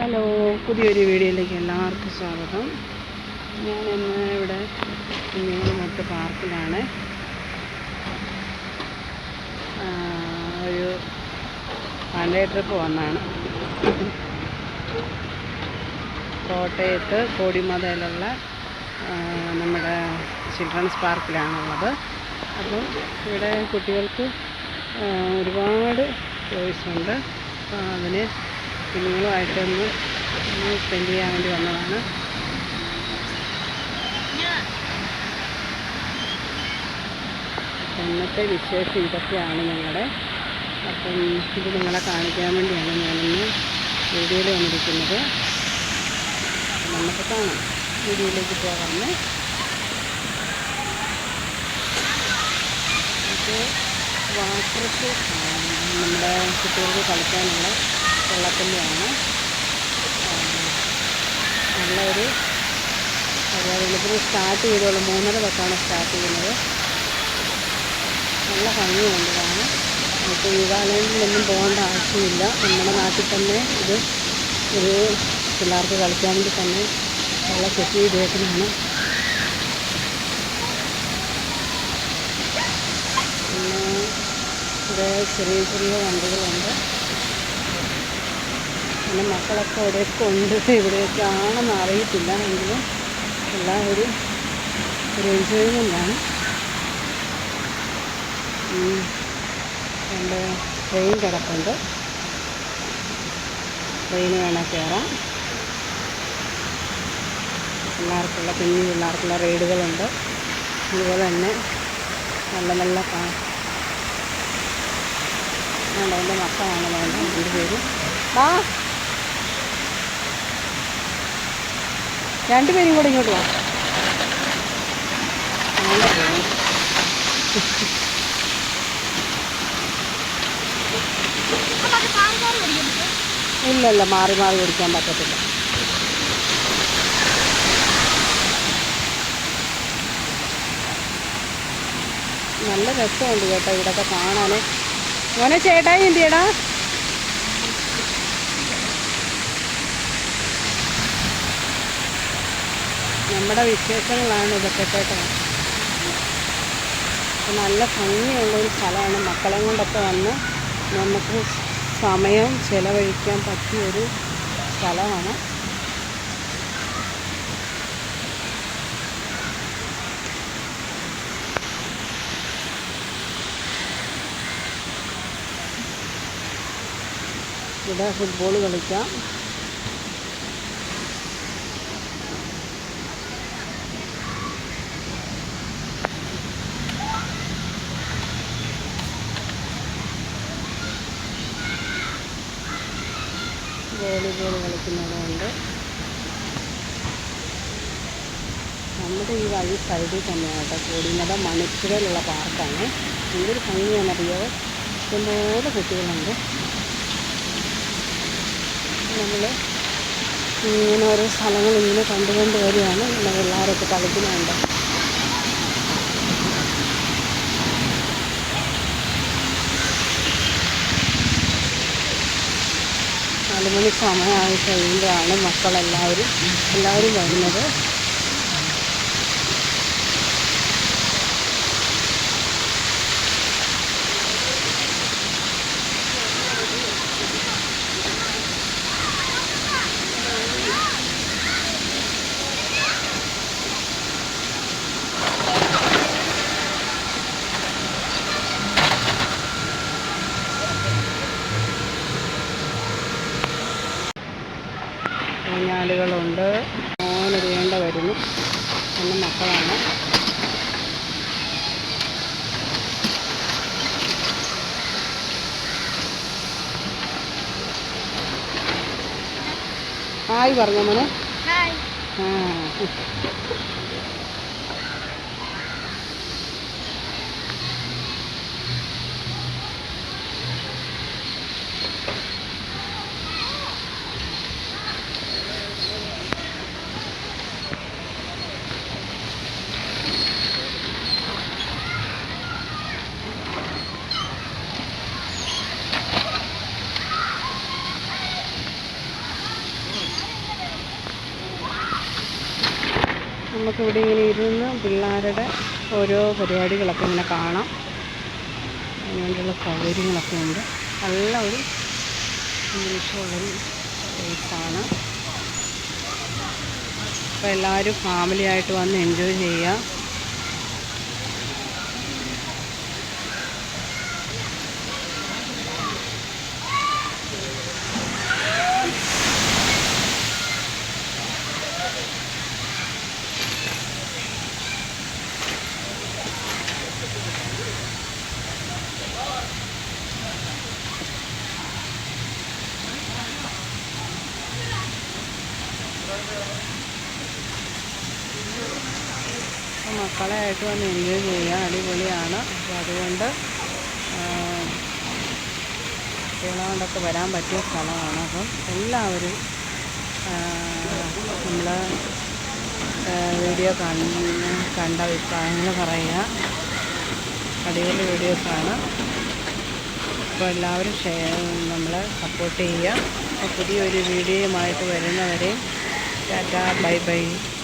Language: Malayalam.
ഹലോ പുതിയൊരു വീഡിയോയിലേക്ക് എല്ലാവർക്കും സ്വാഗതം. ഞാൻ ഇന്ന് ഇവിടെ കുഞ്ഞുങ്ങളുമൊത്ത് പാർക്കിലാണ്. ഒരു വൺ ഡേ ട്രിപ്പ് വന്നാണ്. കോട്ടയത്ത് കോടിമതയിലുള്ള നമ്മുടെ ചിൽഡ്രൻസ് പാർക്കിലാണുള്ളത് അപ്പം ഇവിടെ കുട്ടികൾക്ക് ഒരുപാട് ചോയ്സ് ഉണ്ട്. അപ്പോൾ അതിന് കുഞ്ഞുങ്ങളുമായിട്ടൊന്ന് സ്പെൻഡ് ചെയ്യാൻ വേണ്ടി വന്നതാണ്. ഇന്നത്തെ വിശേഷം ഇതൊക്കെയാണ് ഞങ്ങളുടെ. അപ്പം ഇത് നിങ്ങളെ കാണിക്കാൻ വേണ്ടിയാണ് ഞാനിന്ന് വീഡിയോയിൽ വന്നിരിക്കുന്നത്. നമുക്ക് കാണാം. വീഡിയോയിലേക്ക് പോകാമെന്ന് വാട്ടർ നമ്മുടെ കുട്ടികൾക്ക് കളിക്കാനുള്ള വെള്ളത്തിന്റെയാണ്. നല്ലൊരു വെളുപ്പിന് സ്റ്റാർട്ട് ചെയ്തോളൂ. മൂന്നര തൊട്ടാണ് സ്റ്റാർട്ട് ചെയ്യുന്നത്. നല്ല ഭംഗിയുണ്ട് കാണാൻ. നമുക്ക് യുവാലയങ്ങളിലൊന്നും പോകേണ്ട ആവശ്യമില്ല. നമ്മുടെ നാട്ടിൽ തന്നെ ഇത് ഒരു പിള്ളേർക്ക് കളിക്കാൻ വേണ്ടി തന്നെ ഉള്ള സെറ്റ് ചെയ്തേക്കുന്നതാണ്. പിന്നെ ഇവിടെ ചെറിയ ചെറിയ വണ്ടികളുണ്ട്. പിന്നെ മക്കളൊക്കെ ഇവിടെയൊക്കെ ഉണ്ട് ഇവിടെയൊക്കെ ആണെന്ന് അറിയത്തില്ല എങ്കിലും എല്ലാം ഒരു എൻജോയ്മെന്റാണ് രണ്ട് ട്രെയിൻ കിടപ്പുണ്ട്. ട്രെയിൻ വേണേൽ കയറാം പിള്ളേർക്കുള്ള കുഞ്ഞു പിള്ളേർക്കുള്ള റൈഡുകളുണ്ട്. അതുപോലെ തന്നെ നല്ല നല്ല എന്റെ മക്കളാണ്? വേണ്ട രണ്ടുപേരും ആ രണ്ടുപേരും കൂടെ ഇങ്ങോട്ട് വാ. ഇല്ല മാറി മാറി ഓടിക്കാൻ പറ്റത്തില്ല. നല്ല രസമുണ്ട് കേട്ടോ ഇവിടെയൊക്കെ കാണാൻ മോനെ ചേട്ടായി എന്തിയടാ? നമ്മുടെ വിശേഷങ്ങളാണ് ഇതൊക്കെ കേട്ടോ. നല്ല ഭംഗിയുള്ള ഒരു സ്ഥലമാണ്. മക്കളെ കൊണ്ടൊക്കെ വന്ന് നമുക്ക് സമയം ചിലവഴിക്കാൻ പറ്റിയൊരു സ്ഥലമാണ്. ഇവിടെ ഫുട്ബോൾ കളിക്കാം. വോളിബോൾ കളിക്കുന്നവരുണ്ട് നമ്മുടെ ഈ വഴി സൈഡിൽ തന്നെയാണ് കേട്ടോ കോടിമത മണിപ്പുരയിലുള്ള പാർക്കാണ്. എന്തൊരു ഭംഗിയാണെന്നറിയോ? ഇഷ്ടംപോലെ കുട്ടികളുണ്ട്. നമ്മൾ ഇങ്ങനെ ഓരോ സ്ഥലങ്ങൾ ഇങ്ങനെ കണ്ടുകൊണ്ട് വരികയാണ് നമ്മുടെ പിള്ളേരൊക്കെ കളിക്കുന്നുണ്ട്. നാല് മണി സമയമായി കഴിയുമ്പോഴാണ് മക്കളെല്ലാവരും എല്ലാവരും വരുന്നത്. ഊഞ്ഞാലുകളുണ്ട് മോന് വേണ്ട വരുന്നു. എന്റെ മക്കളാണ്. ഹായ് പറഞ്ഞോ മോനെ. ആ. നമുക്കിവിടെ ഇങ്ങനെ ഇരുന്ന് പിള്ളേരുടെ ഓരോ പരിപാടികളൊക്കെ ഇങ്ങനെ കാണാം. അതിനുവേണ്ടിയുള്ള സൗകര്യങ്ങളൊക്കെ ഉണ്ട്. നല്ല ഒരു അന്തരീക്ഷമുള്ളൊരു പ്ലേസാണ്. അപ്പോൾ എല്ലാവരും ഫാമിലിയായിട്ട് വന്ന് എൻജോയ് ചെയ്യുക. അപ്പോൾ മക്കളെ ആയിട്ട് വന്ന് എൻജോയ് ചെയ്യാൻ അടിപൊളിയാണ്. അപ്പോൾ അതുകൊണ്ട് കുട്ടികളെ കൊണ്ടൊക്കെ വരാൻ പറ്റിയ സ്ഥലമാണ്. അപ്പം എല്ലാവരും നമ്മൾ വീഡിയോ കാണുന്ന കണ്ട അഭിപ്രായങ്ങൾ പറയുക. അടിപൊളി വീഡിയോസാണ് അപ്പോൾ എല്ലാവരും ഷെയർ നമ്മൾ സപ്പോർട്ട് ചെയ്യുക. അപ്പോൾ പുതിയൊരു വീഡിയോയുമായിട്ട് വരുന്നവരെ Dadah. Bye-bye.